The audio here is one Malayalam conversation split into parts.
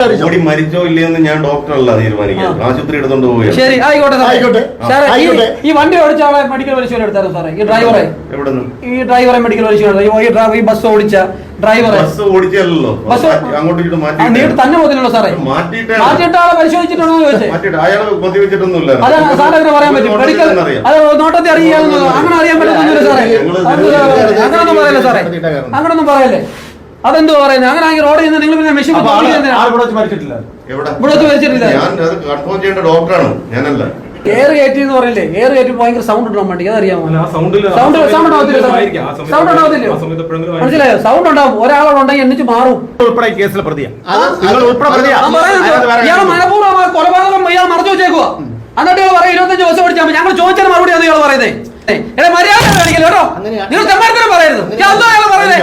മരിച്ചോ ഇല്ലയെന്ന് ഞാൻ ഡോക്ടറല്ല തീരുമാനിക്കുന്നത്. ആശുപത്രി എടുത്തോണ്ട് പോവുകയാണ്. ശരി ആയിക്കോട്ടെ ആയിക്കോട്ടെ. സാറേ ഈ- വണ്ടി ഓടിച്ച ആളെ മെഡിക്കൽ പരിശോധന എടുത്തായിരുന്നു സാറേ. ഈ ഡ്രൈവറെ എവിടെ? ഈ ഡ്രൈവറെ മെഡിക്കൽ പരിശോധന ഈ ഡ്രൈവർ ഈ ബസ് ഓടിച്ച ഡ്രൈവറെ ബസ് ഓടിച്ചല്ലോ ബസ് അങ്ങോട്ട് ഇങ്ങോട്ട് ആ, നീട്ട് തന്നെ സാറേ. മാറ്റിയിട്ടേ മാറ്റിയിട്ട് ആളെ പരിശോധിച്ചിട്ടുണ്ടോ എന്ന് ചോദിച്ചേ. മാറ്റിയിട്ട് അയാൾ മദ്യവെച്ചിട്ടൊന്നുമില്ല അത് സാറ് അങ്ങനെ പറയാൻ പറ്റും. മെഡിക്കൽ അത് നോട്ടത്തിൽ അറിയാവുന്നത്. അങ്ങനെ അറിയാൻ പറ്റുന്നില്ല സാറേ. അങ്ങനൊന്നും പറയല്ലേ സാറേ? അങ്ങനൊന്നും പറയല്ലേ? അതെന്തോ പറയുന്നത് അങ്ങനെ ആണെങ്കിൽ റോഡിൽ നിന്ന് നിങ്ങൾ പിന്നെ മെഷീൻ ഇവിടെ വെച്ച് മരിച്ചിട്ടില്ല. എവിടെ? ഇവിടെ വെച്ചിട്ടില്ല. ഞാൻ അത് കൺഫേം ചെയ്യേണ്ട ഡോക്ടറാണ് ഞാനല്ല. എയർ കയറ്റി എന്ന് പറയില്ലേ? എയർ കയറ്റി ഭയങ്കര സൗണ്ട് ഉണ്ടാവും വണ്ടി. അതറിയാമോ സൗണ്ട് സൗണ്ട് സൗണ്ട് ഉണ്ടാവത്തില്ല മനസ്സിലായോ? സൗണ്ട് ഉണ്ടാവും. ഒരാളുണ്ടെങ്കിൽ എണ്ണിച്ച് മാറും. ഉൾപ്പെടെ കേസിലെ പ്രതിയാ. അത് നിങ്ങൾ ഉൾപ്പെടെ പ്രതിയാ. ഞാൻ പറയുന്നത് അതിനകത്ത് വേറെ ഇയാൾ മനഃപൂർവം കൊലപാതകം ഇയാൾ മറച്ചു വെച്ചേക്കുക എന്നിട്ട് ഇയാൾ പറയും ഇരുപത്തഞ്ച് ദിവസം പഠിച്ചാൽ ഞങ്ങൾ ചോദിച്ചാൽ മറുപടി ആണ് ഇയാൾ പറയുന്നത് എടാ മര്യാദ കാണിക്കല്ലോ കേട്ടോ? നിങ്ങൾ തെമ്മാരത്തിനും പറയരുത്. ഞാൻ പറയുന്നത്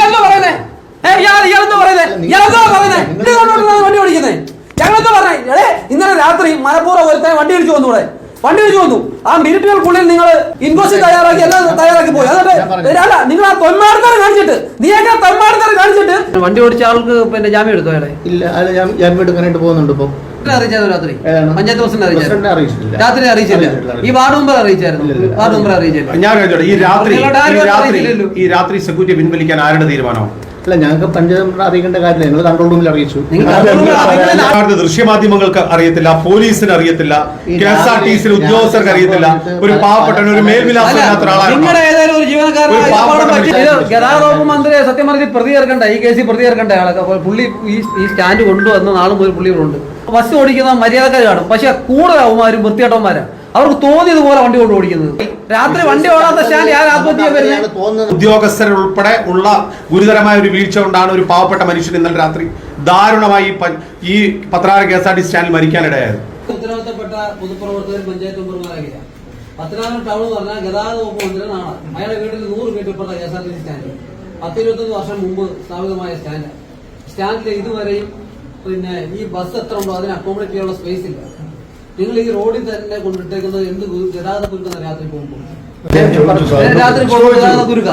എന്തോ പറയുന്നത് ഞങ്ങളെന്തോ പറഞ്ഞേ? ഇന്നലെ രാത്രി മലപ്പുറം ഒരുത്തൻ വണ്ടി ഇടിച്ചു വന്നു ഇവിടെ. വണ്ടി ഇടിച്ചു വന്നു. ആ മിനിറ്റുകൾക്കുള്ളിൽ നിങ്ങൾ ഇൻവോയ്സ് തയ്യാറാക്കി എല്ലാം തയ്യാറാക്കി പോയി. എന്നിട്ട് അല്ല നിങ്ങൾ ആ തൊന്മാടത്തരം കാണിച്ചിട്ട് നീയൊക്കെ തൊന്മാടത്തരം കാണിച്ചിട്ട്. വണ്ടി ഓടിച്ച ആൾക്ക് പിന്നെ ജാമ്യം എടുത്തോ അയാളെ ഇല്ല അല്ല ഞാൻ ജാമ്യം എടുക്കാനായിട്ട് പോകുന്നുണ്ട് ഇപ്പൊ. അറിയിച്ചായിരുന്നു രാത്രി? പഞ്ചായത്ത് പ്രസിഡന്റ് അറിയിച്ചില്ല രാത്രി അറിയിച്ചില്ല. ഈ വാർഡ് മെമ്പർ അറിയിച്ചായിരുന്നു. വാർഡ് മെമ്പർ അറിയിച്ചില്ല. ഞാൻ ഈ രാത്രി ഈ രാത്രി അറിയില്ലല്ലോ. ഈ രാത്രി സെക്യൂരിറ്റി പിൻവലിക്കാൻ ആരുടെ തീരുമാനമാണ്? അല്ല ഞങ്ങൾക്ക് പഞ്ചായത്ത് അറിയിക്കേണ്ട കാര്യമില്ല. ഞങ്ങൾ കൺട്രോൾ റൂമിൽ അറിയിച്ചു. ദൃശ്യമാധ്യമങ്ങൾക്ക് അറിയത്തില്ല പോലീസിന് അറിയത്തില്ല ഈ K S R T C ഉദ്യോഗസ്ഥർക്ക് അറിയത്തില്ല. ഒരു പാവപ്പെട്ട ഒരു ഗതാഗത വകുപ്പ് മന്ത്രി സത്യം പറഞ്ഞ് പ്രതി ചേർക്കണ്ട ഈ കേസിൽ പ്രതി ചേർക്കണ്ട ആളൊക്കെ പുള്ളി ഈ സ്റ്റാൻഡ് കൊണ്ടുവന്ന നാളും പോയി പുള്ളി ഉണ്ട്. ബസ് ഓടിക്കുന്ന മര്യാദക്കാർ കാണും. പക്ഷെ കൂടുതൽ അവന്മാരും വൃത്തിയേട്ടന്മാരാ അവർക്ക് തോന്നിയതുപോലെ വണ്ടി കൊണ്ട് ഓടിക്കുന്നത്. രാത്രി വണ്ടി ഓടാത്ത സ്റ്റാൻഡ് ഞാൻ ആത്മഹത്യ ഉദ്യോഗസ്ഥരുൾപ്പെടെ ഉള്ള ഗുരുതരമായ ഒരു വീഴ്ച കൊണ്ടാണ് ഒരു പാവപ്പെട്ട മനുഷ്യൻ ഇന്നലെ രാത്രി ദാരുണമായി ഈ പത്രാറ് കെ എസ് ആർ ടി സ്റ്റാൻഡിൽ മരിക്കാനിടയായത്. ഉത്തരവാദിത്തപ്പെട്ട പൊതുപ്രവർത്തകർ പഞ്ചായത്ത് മെമ്പർമാരാകില്ല പത്തനാപുരം ടൗൺ എന്ന് പറഞ്ഞാൽ ഗതാഗത വകുപ്പ് മന്ത്രിയാണ് അയാളുടെ വീട്ടിൽ നൂറ് മീറ്റർ ഇപ്പുറത്തെ K S R T C stand. പത്തിരുപത്തൊന്ന് വർഷം മുമ്പ് സ്ഥാപിതമായ സ്റ്റാൻഡ്. സ്റ്റാൻഡിൽ ഇതുവരെയും പിന്നെ ഈ ബസ് എത്ര ഉണ്ടോ അതിന് അക്കോമഡേറ്റ് ചെയ്യാനുള്ള സ്പേസ് ഇല്ല. നിങ്ങൾ ഈ റോഡിൽ തന്നെ കൊണ്ടിട്ടേക്കുന്നത് എന്ത് ഗതാഗത കുരുക്കുന്ന രാത്രി പോകുമ്പോൾ രാത്രി പോകുമ്പോൾ ഗതാഗത കുരുക്ക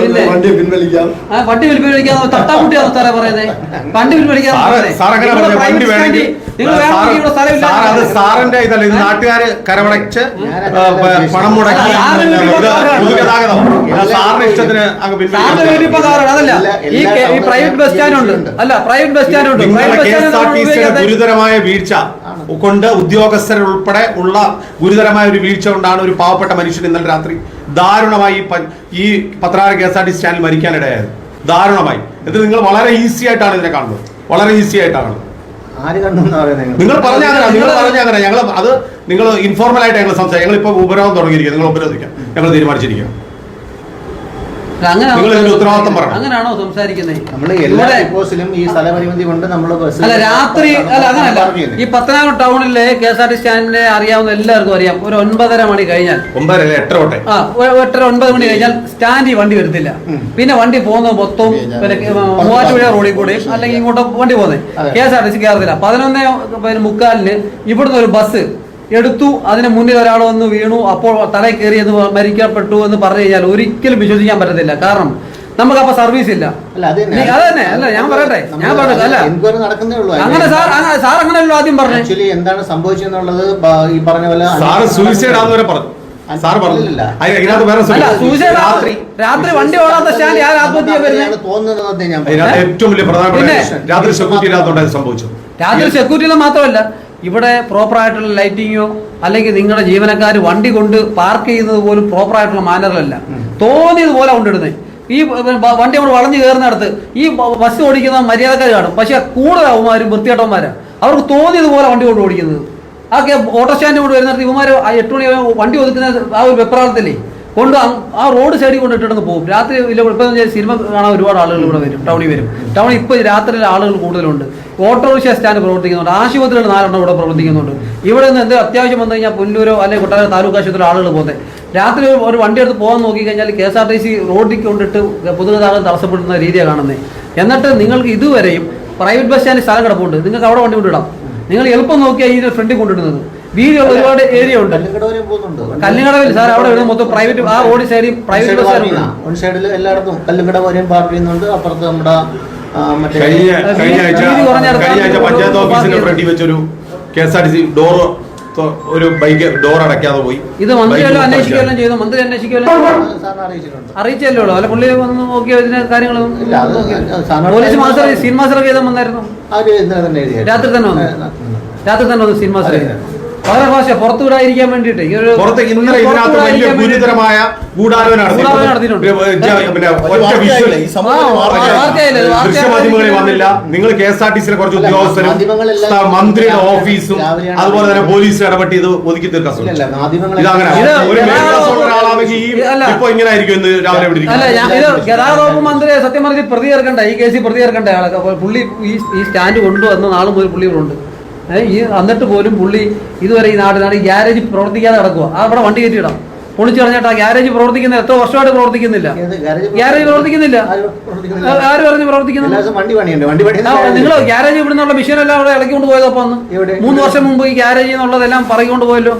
പിന്നെ? വണ്ടി പിൻവലിക്കാം. വണ്ടി പിൻവലിക്കാതെ തട്ടാക്കുട്ടിയാണ് സാറേ പറയുന്നത് വണ്ടി പിൻവലിക്കാം സാറ് സാർ അങ്ങനെ നിങ്ങൾ പറഞ്ഞു വണ്ടി private വേണമെങ്കിൽ stand- നിങ്ങൾ സാറ് സ്ഥലമില്ല സാർ സാറിന്റെ ഇതല്ല ഇത് നാട്ടുകാര് കരമടച്ച് പണം മുടക്കി പൊതുഗതാഗതം. സാറിന്റെ ഇഷ്ടത്തിന് അതല്ല. ഈ പ്രൈവറ്റ് ബസ് സ്റ്റാൻഡ് ഉണ്ട്. അല്ല പ്രൈവറ്റ് ബസ് സ്റ്റാൻഡ് ഉണ്ട് ഗുരുതരമായ വീഴ്ച. കൊണ്ട് ഉദ്യോഗസ്ഥരുൾപ്പെടെ ഉള്ള ഗുരുതരമായ ഒരു വീഴ്ച കൊണ്ടാണ് ഒരു പാവപ്പെട്ട മനുഷ്യൻ ഇന്നലെ രാത്രി ദാരുണമായി ഈ പത്രാര കെ എസ് ആർ ടി സ്റ്റാൻഡിൽ മരിക്കാനിടയായത്. ദാരുണമായി. ഇത് നിങ്ങൾ വളരെ ഈസി ആയിട്ടാണ് ഇതിനെ കാണുന്നത്. വളരെ ഈസി ആയിട്ടാണ്. നിങ്ങൾ? പറഞ്ഞ അങ്ങനെ നിങ്ങൾ പറഞ്ഞ അങ്ങനെ. ഞങ്ങൾ അത് നിങ്ങൾ ഇൻഫോർമൽ ആയിട്ട് ഞങ്ങൾ സംസാരിക്കും. ഞങ്ങൾ ഇപ്പോൾ ഉപരോധം തുടങ്ങിയിരിക്കുക നിങ്ങൾ ഉപരോധിക്കാം. ഞങ്ങൾ തീരുമാനിച്ചിരിക്കുക ബസ് അല്ല രാത്രി അല്ല അങ്ങനല്ല. ഈ പത്തനാപുരം ടൗണിലെ കെ എസ് ആർ ടി സ്റ്റാൻഡിനെ അറിയാവുന്ന എല്ലാവർക്കും അറിയാം. ഒരു ഒൻപതര മണി കഴിഞ്ഞാൽ. ആ എട്ടര ഒൻപത് മണി കഴിഞ്ഞാൽ സ്റ്റാൻഡിൽ വണ്ടി വരുത്തില്ല. പിന്നെ വണ്ടി പോകുന്നത് മൊത്തം പിന്നെ മൂവാറ്റുപുഴ റോഡിൽ കൂടെ അല്ലെങ്കിൽ ഇങ്ങോട്ട് വണ്ടി പോകുന്നത്. K S R T C കയറത്തില്ല പതിനൊന്നേ മുക്കാലിന് ഇവിടുന്ന് ഒരു ബസ് എടുത്തു. അതിന് മുന്നിൽ ഒരാൾ വന്ന് വീണു. അപ്പോൾ തല കയറി എന്ന് മരിക്കപ്പെട്ടു എന്ന് പറഞ്ഞു കഴിഞ്ഞാൽ ഒരിക്കലും വിശ്വസിക്കാൻ പറ്റത്തില്ല. കാരണം നമുക്ക് അപ്പൊ സർവീസ് ഇല്ല. അല്ല അത് നീ- അത് അല്ല ഞാൻ പറയട്ടെ. ഞാൻ പറയട്ടെ അല്ല. അങ്ങനെ സാർ അങ്ങനെ സാർ അങ്ങനെയല്ലോ ആദ്യം പറഞ്ഞു. ആക്ച്വലി എന്താണ് സംഭവിച്ചെന്നുള്ളത് ഈ പറഞ്ഞ പോലെ സാറ് സൂയിസൈഡ് ആണെന്ന് വരെ പറഞ്ഞു. സാർ രാത്രി. രാത്രി വണ്ടി ഓടാത്ത സ്റ്റാൻഡ് ഞാൻ ആത്മഹത്യ തോന്നുന്നത് ഏറ്റവും വലിയ പ്രധാനപ്പെട്ട രാത്രി സെക്യൂരിറ്റി ഇല്ലാത്തതുകൊണ്ട് അത് സംഭവിച്ചത്. രാത്രി സെക്യൂരിറ്റി മാത്രമല്ല. ഇവിടെ പ്രോപ്പറായിട്ടുള്ള ലൈറ്റിങ്ങോ അല്ലെങ്കിൽ നിങ്ങളുടെ ജീവനക്കാർ വണ്ടി കൊണ്ട് പാർക്ക് ചെയ്യുന്നത് പോലും പ്രോപ്പറായിട്ടുള്ള മാനറിലല്ല തോന്നിയതുപോലെ കൊണ്ടിടുന്നത് ഈ വണ്ടി നമ്മൾ വളഞ്ഞു കയറുന്നിടത്ത് ഈ ബസ് ഓടിക്കുന്ന മര്യാദക്കാർ കാണും. പക്ഷെ കൂടുതൽ അവന്മാരും വൃത്തിയേട്ടന്മാരാണ് അവർക്ക് തോന്നിയതുപോലെ വണ്ടി കൊണ്ട് ഓടിക്കുന്നത്. ആ ഓട്ടോ സ്റ്റാൻഡ് കൊണ്ട് വരുന്നിടത്ത് ഇവന്മാർ എട്ട് മണി വണ്ടി ഒതുക്കുന്ന ആ ഒരു വെപ്രാളത്തില്ലേ കൊണ്ട് ആ റോഡ് സൈഡിൽ കൊണ്ട് ഇട്ടിട്ട് പോകും. രാത്രി ഇപ്പം സിനിമ കാണാൻ ഒരുപാട് ആളുകൾ ഇവിടെ വരും ടൗണിൽ വരും. ടൗണിൽ ഇപ്പോൾ രാത്രിയിൽ ആളുകൾ കൂടുതലുണ്ട്. ഓട്ടോറിക്ഷ സ്റ്റാൻഡ് പ്രവർത്തിക്കുന്നുണ്ട്. ആശുപത്രികൾ നാലെണ്ണം ഇവിടെ പ്രവർത്തിക്കുന്നുണ്ട്. ഇവിടെ നിന്ന് എന്തെങ്കിലും അത്യാവശ്യം വന്നു കഴിഞ്ഞാൽ പുല്ലൂരോ അല്ലെങ്കിൽ കൊട്ടാരം താലൂക്ക് ആശുപത്രിയിലോ ആളുകൾ പോകുന്നത്. രാത്രി ഒരു- വണ്ടി എടുത്ത് പോകാൻ നോക്കി കഴിഞ്ഞാൽ K S R T C റോഡിൽ കൊണ്ടിട്ട് പൊതുഗതാഗതം തടസ്സപ്പെടുന്ന രീതിയാണ് കാണുന്നത്. എന്നിട്ട് നിങ്ങൾക്ക് ഇതുവരെയും പ്രൈവറ്റ് ബസ് സ്റ്റാൻഡിൽ സ്ഥലം കിടപ്പുണ്ട്. നിങ്ങൾക്ക് അവിടെ വണ്ടി കൊണ്ടിടാം നിങ്ങൾ എളുപ്പം നോക്കിയാൽ ഈ ഫ്രണ്ടിൽ കൊണ്ടിടുന്നത് വീതിയുള്ള ഒരുപാട് ഏരിയ ഉണ്ട്. കല്ലുകട വരെ പോകുന്നുണ്ട്. കല്ലിങ്ങടവിൽ സാർ അവിടെ വരുന്ന മൊത്തം പ്രൈവറ്റ് ആ റോഡ് സൈഡിൽ പ്രൈവറ്റ് ബസ് സൈഡിൽ എല്ലായിടത്തും കല്ലുകട വരെയും പാർക്ക് ചെയ്യുന്നുണ്ട്. അപ്പുറത്ത് നമ്മുടെ മറ്റേ കഴിഞ്ഞ ആഴ്ച വീതി പഞ്ചായത്ത് ഓഫീസിന്റെ ഫ്രണ്ടിൽ വെച്ചൊരു K S R T C door ഒരു ബൈക്ക് ഡോർ അടയ്ക്കാതെ പോയി. ഇത് മന്ത്രിയല്ലോ അന്വേഷിക്കുകയല്ലോ ചെയ്തു? മന്ത്രി അന്വേഷിക്കുകയല്ലോ അറിയിച്ചല്ലോ അല്ല പുള്ളി വന്ന് നോക്കിയോ ഇതിന്റെ കാര്യങ്ങളും പോലീസ് മാസ്റ്റർ സീൻ മാസ്റ്റർ ചെയ്താൽ വന്നായിരുന്നു. രാത്രി തന്നെ വന്നു. രാത്രി തന്നെ വന്നു സീൻ മാസ്റ്റർ അതെ. വളരെ ഭാഷ പുറത്തു വിടാതിരിക്കാൻ വേണ്ടിയിട്ട്. പുറത്ത് ഇന്നലെ ഇതിനകത്ത് വലിയ ഗുരുതരമായ ഗൂഢാലോചന? ദൃശ്യമാധ്യമങ്ങളിൽ വന്നില്ല. നിങ്ങൾ കെ എസ് ആർ ടി സിയിലെ കുറച്ച് ഉദ്യോഗസ്ഥരും മന്ത്രിയുടെ ഓഫീസും അതുപോലെ തന്നെ പോലീസ് ഇടപെട്ട് ഇത് ഒതുക്കി തീർക്കാൻ ഗതാഗത മേൽക്ലാസ്സുള്ള ഒരാളാണെങ്കിൽ ഈ അല്ല. ഇപ്പൊ ഇങ്ങനെ ആയിരിക്കും ഇന്ന് രാവിലെ ഇവിടെ അല്ല ഇത് ഗതാഗത വകുപ്പ് മന്ത്രി സത്യം പറഞ്ഞ് പ്രതി ചേർക്കണ്ട. ഈ കേസിൽ പ്രതി ചേർക്കണ്ട ആളൊക്കെ. പുള്ളി ഈ സ്റ്റാൻഡ് കൊണ്ടുവന്ന നാളെ മുതൽ പുള്ളി ഇവിടെ ഉണ്ട്. ഈ എന്നിട്ട് പോലും പുള്ളി ഇതുവരെ ഈ നാട്ടിലാണ് ഈ ഗ്യാരേജ് പ്രവർത്തിക്കാതെ കിടക്കുക ആ അവിടെ വണ്ടി കയറ്റിയിടാം. പൊളിച്ചു പറഞ്ഞിട്ട് ആ ഗ്യാരേജ് പ്രവർത്തിക്കുന്ന എത്ര വർഷമായിട്ട് പ്രവർത്തിക്കുന്നില്ല. ഗ്യാരേജ് പ്രവർത്തിക്കുന്നില്ല. ആര് പറഞ്ഞു പ്രവർത്തിക്കുന്നു? നിങ്ങൾ ഗ്യാരേജ് ഇവിടെ നിന്നുള്ള മെഷീൻ എല്ലാം അവിടെ ഇളക്കിക്കൊണ്ട് പോയതപ്പോ അന്ന്? മൂന്ന് വർഷം മുമ്പ് ഈ ഗ്യാരേജ് എന്നുള്ളതെല്ലാം പറയിക്കൊണ്ട് പോയല്ലോ.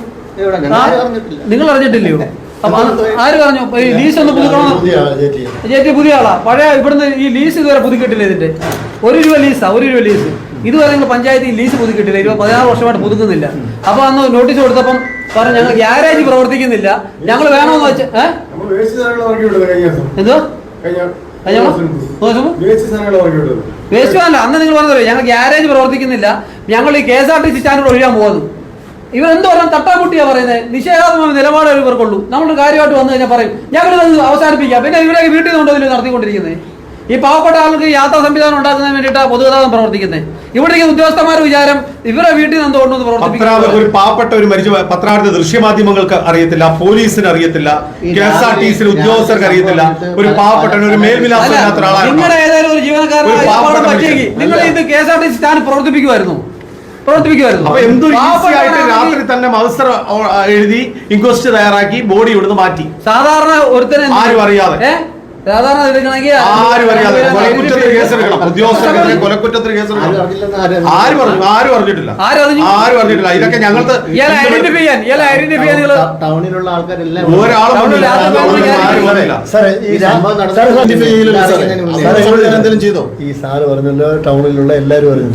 നിങ്ങൾ അറിഞ്ഞിട്ടില്ലയോ? അപ്പൊ ആര് പറഞ്ഞു? ഈ ലീസ് ഒന്ന് പുതുക്കണം. ചേച്ചി പുതിയ ആളാ. പഴയ ഇവിടുന്ന് ഈ ലീസ് ഇതുവരെ പുതുക്കിയിട്ടില്ല ഇതിന്റെ. ഒരു രൂപ ലീസാ ഒരു രൂപ ലീസ്. ഇതുവരെ നിങ്ങൾ പഞ്ചായത്തിൽ ലീസ് പുതുക്കിട്ടില്ല ഇരുപത് പതിനാറ് വർഷമായിട്ട് പുതുക്കുന്നില്ല. അപ്പൊ അന്ന് നോട്ടീസ് കൊടുത്തപ്പം പറഞ്ഞു ഞങ്ങൾ ഗ്യാരേജ് പ്രവർത്തിക്കുന്നില്ല. ഞങ്ങൾ വേണമെന്ന് വെച്ച് എന്തോ? വേസ്റ്റ് അല്ല അന്ന് നിങ്ങൾ പറഞ്ഞല്ലോ ഞങ്ങൾ ഗ്യാരേജ് പ്രവർത്തിക്കുന്നില്ല. ഞങ്ങൾ ഈ K S R T C stand ഒഴിയാൻ പോകുന്നു. ഇവരെന്തോ പറഞ്ഞാൽ തട്ടാമുട്ടിയാ പറയുന്നത് നിഷേധാത്മക നിലപാട് ഇവർക്കുള്ളൂ. നമ്മൾ കാര്യമായിട്ട് വന്നു കഴിഞ്ഞാൽ പറയും ഞങ്ങൾ അവസാനിപ്പിക്കാം. പിന്നെ ഇവരെ വീട്ടിൽ നിന്നുണ്ടോ ഇതിൽ നടത്തിക്കൊണ്ടിരിക്കുന്നത് ഈ പാവപ്പെട്ട ആൾക്ക് യാത്രാ സംവിധാനം ഉണ്ടാക്കുന്നതിന് വേണ്ടിയിട്ടാണ് പൊതുഗതാഗതം പ്രവർത്തിക്കുന്നത് ഇവിടെ ഉദ്യോഗസ്ഥന്മാർ വിചാരം ഇവരെ വീട്ടിൽ നിന്ന് എന്തുകൊണ്ടെന്ന് പ്രവർത്തിക്കുന്നത് ഒരു പാവപ്പെട്ട ഒരു മരിച്ച പത്രാർത്ഥ ദൃശ്യമാധ്യമങ്ങൾക്ക് അറിയത്തില്ല പോലീസിന് അറിയത്തില്ല കെ എസ് ആർ ടി സിയിലെ ഉദ്യോഗസ്ഥർക്ക് അറിയത്തില്ല. ഒരു പാവപ്പെട്ട ഒരു മേൽവിലാസം ഒരാളാണ് നിങ്ങളുടെ ഏതായാലും ഒരു പറ്റിയെങ്കിൽ നിങ്ങൾ ഇത് K S R T C stand പ്രവർത്തിപ്പിക്കുമായിരുന്നു. രാത്രി തന്നെ മത്സര എഴുതി ഇൻക്വസ്റ്റ് തയ്യാറാക്കി ബോഡി ഇവിടുന്ന് മാറ്റി. സാധാരണ ഒരുത്തനെ ആരും അറിയാതെ. ഏ? സാധാരണ എടുക്കണമെങ്കിൽ ആരും അറിയാതെ അതിന് കൊലക്കുറ്റത്തിന് കേസെടുക്കണം ഉദ്യോഗസ്ഥർക്കെതിരെ കൊലക്കുറ്റത്തിന് ആരും കേസെടുക്കണം പറഞ്ഞു ആരും അറിഞ്ഞിട്ടില്ല. ആര് പറഞ്ഞു ആരും അറിഞ്ഞിട്ടില്ല. ഇതൊക്കെ ഞങ്ങൾക്ക് ഇയാളെ ഐഡന്റിഫൈ ചെയ്യാൻ ഇയാളെ ഐഡന്റിഫൈ ചെയ്യാൻ നിങ്ങൾ ടൗണിലുള്ള ആൾക്കാരെല്ലാം ഒരാളും എന്തെങ്കിലും ചെയ്തോ? ഈ സാറ് പറഞ്ഞല്ലോ ടൗണിലുള്ള എല്ലാവരും അറിഞ്ഞു.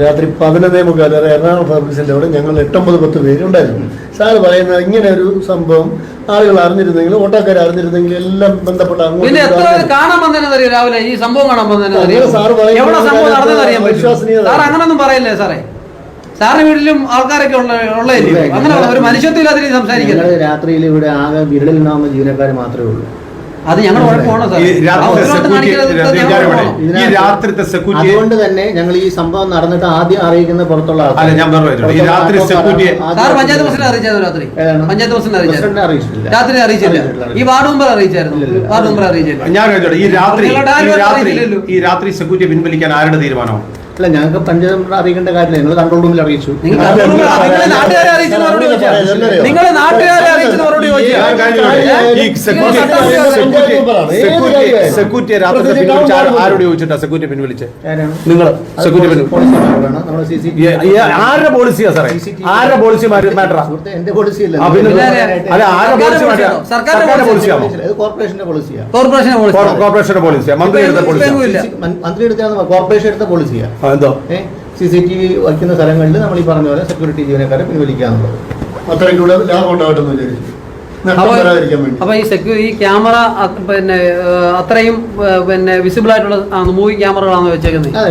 രാത്രി പതിനൊന്നേ മുക്കാൽ എറണാകുളം സർവീസിന്റെ അവിടെ ഞങ്ങൾ എട്ടൊമ്പത് പത്ത് പേരുണ്ടായിരുന്നു. സാറ് പറയുന്ന ഇങ്ങനെ ഒരു സംഭവം ആളുകൾ അറിഞ്ഞിരുന്നെങ്കിൽ ഓട്ടോക്കാർ അറിഞ്ഞിരുന്നെങ്കിൽ എല്ലാം ബന്ധപ്പെട്ട അങ്ങോട്ടും പിന്നെ എത്ര പേര് ഇങ്ങോട്ടും കാണാൻ വന്നതെന്ന് അറിയോ രാവിലെ? ഈ സംഭവം കാണാൻ വന്നതെന്ന് അറിയോ? അങ്ങനെ സാറ് പറയുന്നത് എവിടെ സംഭവം അതിനകത്ത് നടന്നെന്ന് അറിയാൻ പറ്റും വിശ്വസനീയത. സാർ അങ്ങനൊന്നും പറയില്ലേ സാറേ? സാറിന്റെ വീട്ടിലും ആൾക്കാരൊക്കെ ഉള്ള ഉള്ളതല്ലേ? അങ്ങനെ ഒരു മനുഷ്യത്വം ഇല്ലാത്ത രീതി സംസാരിക്കുന്നത് രാത്രിയിൽ ഇവിടെ ആകെ വിരളിൽ വിരലിനാവുന്ന ജീവനക്കാർ മാത്രമേ ഉള്ളൂ. അത് ഞങ്ങൾ ഈ രാത്രിത്തെ സെക്യൂരിറ്റി ഈ രാത്രിത്തെ സെക്യൂരിറ്റി അതുകൊണ്ട് തന്നെ ഞങ്ങൾ ഈ സംഭവം നടന്നിട്ട് ആദ്യം അറിയിക്കുന്ന പുറത്തുള്ള ആൾക്കാർ. അല്ല, ഞാൻ പറഞ്ഞു ഈ രാത്രി സെക്യൂരിറ്റി- പഞ്ചായത്ത് പ്രസിഡന്റ് അറിയിച്ചായിരുന്നു രാത്രി? പഞ്ചായത്ത് പ്രസിഡന്റ് അറിയിച്ചിട്ടില്ല. രാത്രി അറിയിച്ചില്ല. ഈ വാർഡ് മെമ്പർ അറിയിച്ചായിരുന്നു. ഇല്ലില്ല. വാർഡ് മെമ്പർ അറിയിച്ചില്ല. ഞാൻ ഈ രാത്രി ഈ രാത്രി ഈ രാത്രി സെക്യൂരിറ്റി പിൻവലിക്കാൻ ആരുടെ തീരുമാനമാണ്? അല്ല ഞങ്ങൾക്ക് പഞ്ചായത്ത് അറിയിക്കേണ്ട കാര്യമില്ല നിങ്ങൾ കൺട്രോൾ റൂമിൽ അറിയിച്ചു നിങ്ങൾ നാട്ടുകാരെ അറിയിച്ചെന്ന് മറുപടി സെക്യൂരിറ്റി രാത്രി പിൻവലിച്ച ആരോട് ചോദിച്ചിട്ടാ സെക്യൂരിറ്റി പിൻവലിച്ച്? നിങ്ങൾ സെക്യൂരിറ്റി ആരുടെ പോളിസിയാ സാറേ ആരുടെ പോളിസി മാറ്ററാ എന്റെ പോളിസി അല്ല ആരുടെ പോളിസി സർക്കാരിന്റെ പോളിസിയാണോ കോർപ്പറേഷന്റെ പോളിസിയാ കോർപ്പറേഷന്റെ പോളിസിയാ മന്ത്രി എടുത്ത മന്ത്രി എടുത്ത കോർപ്പറേഷൻ എടുത്ത പോളിസിയാ എന്തോ? സി സി ടി വി വയ്ക്കുന്ന സ്ഥലങ്ങളിൽ നമ്മൾ ഈ പറഞ്ഞ പോലെ സെക്യൂരിറ്റി ജീവനക്കാരെ പിൻവലിക്കുക എന്നുള്ളത് അത്രയും കൂടെ ലാഭം ഉണ്ടാകട്ടെ എന്ന് വിചാരിച്ചു അപ്പൊ ഈ സെക്യൂ ഈ ക്യാമറ പിന്നെ അത്രയും പിന്നെ വിസിബിൾ ആയിട്ടുള്ള മൂവി ക്യാമറകളാണ് വെച്ചേക്കുന്നത് അതെ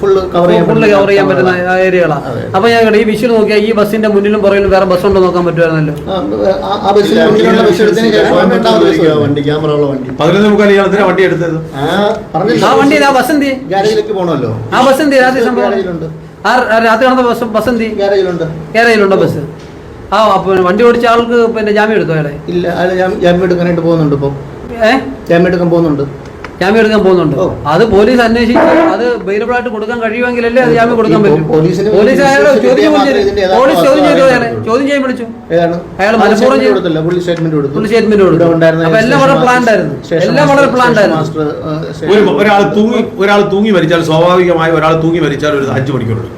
ഫുള്ള് കവർ ചെയ്യാൻ ഫുള്ള് കവർ ചെയ്യാൻ പറ്റുന്ന ഏരിയകളാണ്. അപ്പൊ ഞാൻ ഈ വിഷ്വൽ നോക്കിയാൽ ഈ ബസ്സിന്റെ മുന്നിലും പുറകിലും വേറെ ബസ് ഉണ്ടോ നോക്കാൻ പറ്റുമായിരുന്നല്ലോ വണ്ടി എടുത്തത്. ആ, വണ്ടി ആ ബസ് എന്ത്? ഗാരേജിലേക്ക് പോകണമല്ലോ ആ ബസ് എന്ത്? രാത്രി സംഭവം. ഗാരേജിലുണ്ട്. രാത്രി നടന്ന ബസ് ബസ് എന്ത്? ഗാരേജിലുണ്ട്. കേരളയിലുണ്ടോ ബസ് ആ അപ്പൊ വണ്ടി ഓടിച്ച ആൾക്ക് പിന്നെ ജാമ്യം എടുത്തോ അയാളെ? ഇല്ല അയാൾ ജാമ്യം എടുക്കാനായിട്ട് പോകുന്നുണ്ട് ഇപ്പോൾ ഏഹ് ജാമ്യം എടുക്കാൻ പോകുന്നുണ്ട്. ജാമ്യം എടുക്കാൻ പോകുന്നുണ്ട്. അത് പോലീസ് അന്വേഷിച്ച് അത് അവൈലബിൾ ആയിട്ട് കൊടുക്കാൻ കഴിയുമെങ്കിലല്ലേ അത് ജാമ്യം കൊടുക്കാൻ പറ്റും. പോലീസ് അയാളെ ചോദ്യം പോലീസ് ചോദ്യം ചെയ്തു അയാളെ ചോദ്യം ചെയ്യാൻ വിളിച്ചു. ഏതാണ്? അയാൾ മനഃപൂർവം പുള്ളി സ്റ്റേറ്റ്മെന്റ് കൊടുത്തു. അപ്പൊ എല്ലാം വളരെ പ്ലാൻഡ് ആയിരുന്നു. എല്ലാം വളരെ പ്ലാൻഡ് ആയിരുന്നു. ഒരാൾ തൂങ്ങി ഒരാൾ തൂങ്ങി മരിച്ചാൽ സ്വാഭാവികമായി ഒരാൾ തൂങ്ങി മരിച്ചാൽ ഒരു അഞ്ചു മണിക്കൂർ എടുക്കും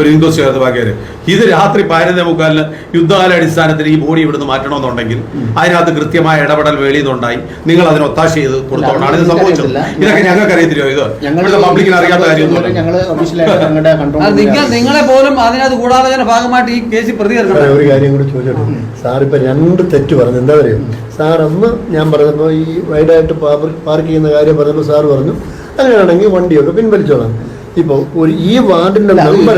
ഒരു ചേർത്ത് ചേർത്തുവാക്കിയാൽ ഇത് രാത്രി പതിനൊന്നേ മുക്കാലിന് യുദ്ധകാല അടിസ്ഥാനത്തിൽ ഈ ബോഡി ഇവിടുന്ന് മാറ്റണമെന്നുണ്ടെങ്കിൽ അതിനകത്ത് കൃത്യമായ ഇടപെടൽ വെളിയിൽ നിന്നുണ്ടായി നിങ്ങൾ അതിന് ഒത്താശ ചെയ്ത് കൊടുത്തോണ്ടാണ് ഇത് സംഭവിച്ചത് ഇതൊക്കെ ഞങ്ങൾക്ക് അറിയത്തില്ലോ ഇത്? ഇവിടുത്തെ പബ്ലിക്കിന് അറിയാത്ത കാര്യമൊന്നുമല്ല ഞങ്ങൾ ഒഫീഷ്യലായിട്ട് ഞങ്ങളുടെ കൺട്രോൾ അത് നിങ്ങൾ നിങ്ങളെ പോലും അതിനകത്ത് കൂടാതെ ഭാഗമായിട്ട് ഈ കേസിൽ പ്രതികരണം ഒരു കാര്യം കൂടി ചോദിച്ചോളൂ സാർ ഇപ്പൊ രണ്ട് തെറ്റ് പറഞ്ഞു. എന്താ പറയുക സാർ അന്ന് ഞാൻ പറഞ്ഞപ്പോൾ ഈ വൈഡായിട്ട് പാർക്ക് ചെയ്യുന്ന കാര്യം പറഞ്ഞപ്പോൾ സാർ പറഞ്ഞു. അങ്ങനെയാണെങ്കിൽ വണ്ടിയൊക്കെ പിൻവലിച്ചോളാം. ഇപ്പോൾ ഒരു ഈ വാർഡിന്റെ മെമ്പർ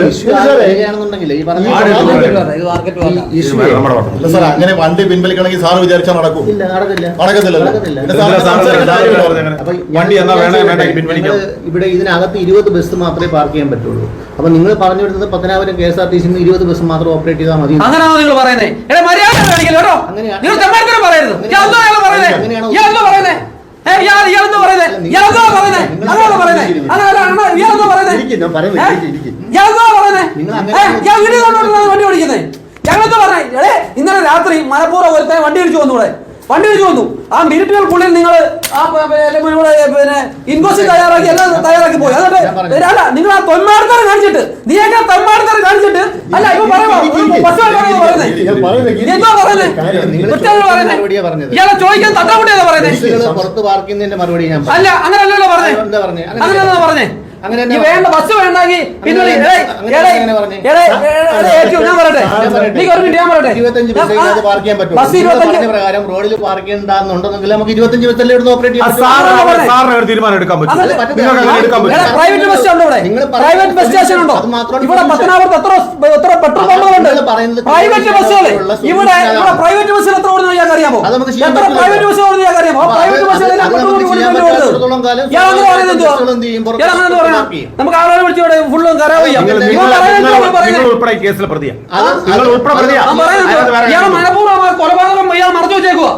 അങ്ങനെ വണ്ടി പിൻവലിക്കണമെങ്കിൽ സാർ വിചാരിച്ചാൽ നടക്കും. ഇവിടെ ഇതിനകത്ത് ഇരുപത് ബസ് മാത്രമേ പാർക്ക് ചെയ്യാൻ പറ്റുള്ളൂ. അപ്പൊ നിങ്ങൾ പറഞ്ഞു വരുന്നത് Pathanapuram K S R T സിന്ന് ഇരുപത് ബസ് മാത്രം ഓപ്പറേറ്റ് ചെയ്താൽ മതി. അങ്ങനെയാണോ നിങ്ങൾ പറയുന്നത് അങ്ങനെയാണോ? ഓടിക്കുന്നത്. പറഞ്ഞേ? ഇന്നലെ രാത്രി മലപ്പുറം ഒരുത്തേ വണ്ടി ഇടിച്ചു വന്നു ഇവിടെ. വണ്ടി ഇടിച്ചു വന്നു. ആ മിനിറ്റുകൾക്കുള്ളിൽ നിങ്ങൾ ആ പിന്നെ ഇൻകോസ്റ്റ് തയ്യാറാക്കി എല്ലാം തയ്യാറാക്കി പോയി. അതെ. അല്ല നിങ്ങൾ ആ തൊന്മാടത്തരം കാണിച്ചിട്ട് നീ നീയൊക്കെ തൊന്മാടത്തരം കാണിച്ചിട്ട് അല്ല ഇപ്പൊ ഇയാളെ ചോദിക്കാൻ തട്ടാമുട്ടിയാ പറയുന്നത്. പറഞ്ഞു. അല്ല അങ്ങനെയല്ലോ പറഞ്ഞേ എന്താ പറഞ്ഞേ? അങ്ങനെ വേണ്ട ബസ് ഞാൻ പറയട്ടെ? നീ ഒരു മിനിറ്റ് ഞാൻ പറയട്ടെ? ബസ് ഇരുപത്തഞ്ച് പ്രകാരം റോഡിൽ പാർക്ക് ചെയ്യണ്ടെന്നുണ്ടെങ്കിൽ നമുക്ക് ഇരുപത്തഞ്ച് ബസ്സല്ലേ ഇവിടുന്ന് ഓപ്പറേറ്റ് ചെയ്യാം. തീരുമാനം എടുക്കാൻ പറ്റും. പ്രൈവറ്റ് ബസ് ഉണ്ടോ ഇവിടെ. പ്രൈവറ്റ് ബസ് സ്റ്റേഷൻ ഉണ്ടോ? ഇവിടെ. പത്തനാപുരത്ത് എത്ര എത്ര പെട്രോൾ പമ്പുകളുണ്ട്? പ്രൈവറ്റ് ബസ്സുകൾ ഇവിടെ ഇവിടെ പ്രൈവറ്റ് എത്ര ഓടുന്നു അറിയാമോ? എത്ര പ്രൈവറ്റ് ഓടുന്നു അറിയാമോ? പ്രൈവറ്റ് അങ്ങനെ പറയുന്നത് എന്ത് നമുക്ക് ആളുകളെ വിളിച്ചോടെ ഫുള്ളും കരാവ് ചെയ്യാം. നിങ്ങൾ ഇവൻ നിങ്ങൾ പറയുന്നത് നിങ്ങൾ- എന്തുവാ പറയുന്നത്? നിങ്ങൾ ഉൾപ്പെടെ ഈ കേസിൽ പ്രതിയാ. അത് നിങ്ങൾ പ്രതിയാ. ഞാൻ പറയുന്നത് അതിനകത്ത് വേറെ ഇയാൾ കാര്യമില്ല. മനഃപൂർവം കൊലപാതകം ഇയാൾ മറച്ചു വെച്ചേക്കുവാ.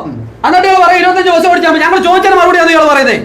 എന്നിട്ട് ഇയാൾ പറയും ഇരുപത്തഞ്ച് ദിവസം പഠിച്ചാൽ ഞങ്ങൾ ചോദിച്ചാൽ മറുപടി അത് ഇയാൾ പറയുന്നത്.